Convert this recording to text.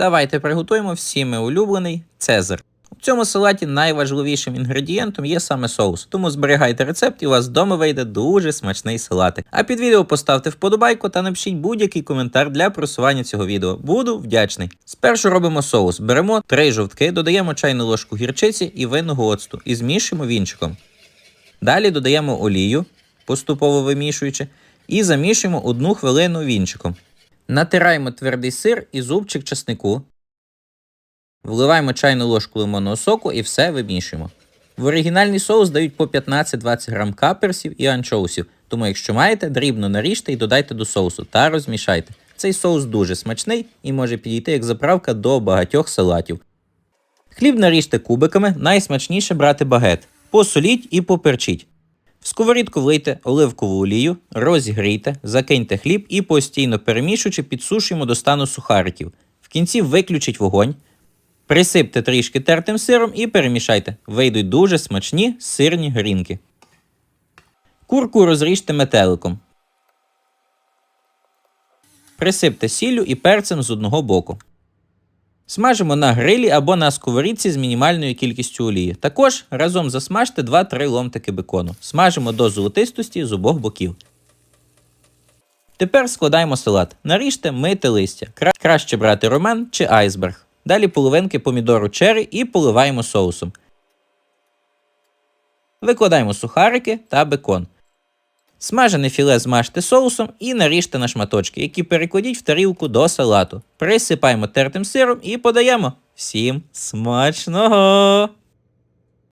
Давайте приготуємо всіми улюблений Цезар. У цьому салаті найважливішим інгредієнтом є саме соус, тому зберігайте рецепт і у вас вдома вийде дуже смачний салатик. А під відео поставте вподобайку та напишіть будь-який коментар для просування цього відео. Буду вдячний. Спершу робимо соус. Беремо три жовтки, додаємо чайну ложку гірчиці і винного оцту і змішуємо вінчиком. Далі додаємо олію, поступово вимішуючи, і замішуємо одну хвилину вінчиком. Натираємо твердий сир і зубчик часнику. Вливаємо чайну ложку лимонного соку і все вимішуємо. В оригінальний соус дають по 15-20 грам каперсів і анчоусів, тому якщо маєте, дрібно наріжте і додайте до соусу та розмішайте. Цей соус дуже смачний і може підійти як заправка до багатьох салатів. Хліб наріжте кубиками, найсмачніше брати багет. Посоліть і поперчіть. В сковорідку влийте оливкову олію, розігрійте, закиньте хліб і постійно перемішуючи підсушуємо до стану сухариків. В кінці виключіть вогонь, присипте трішки тертим сиром і перемішайте. Вийдуть дуже смачні сирні грінки. Курку розріжте метеликом. Присипте сіллю і перцем з одного боку. Смажимо на грилі або на сковорідці з мінімальною кількістю олії. Також разом засмажте 2-3 ломтики бекону. Смажимо до золотистості з обох боків. Тепер складаємо салат. Наріжте мите листя. Кра- Краще брати ромен чи айсберг. Далі половинки помідору черрі і поливаємо соусом. Викладаємо сухарики та бекон. Смажене філе змажте соусом і наріжте на шматочки, які перекладіть в тарілку до салату. Присипаємо тертим сиром і подаємо. Всім смачного!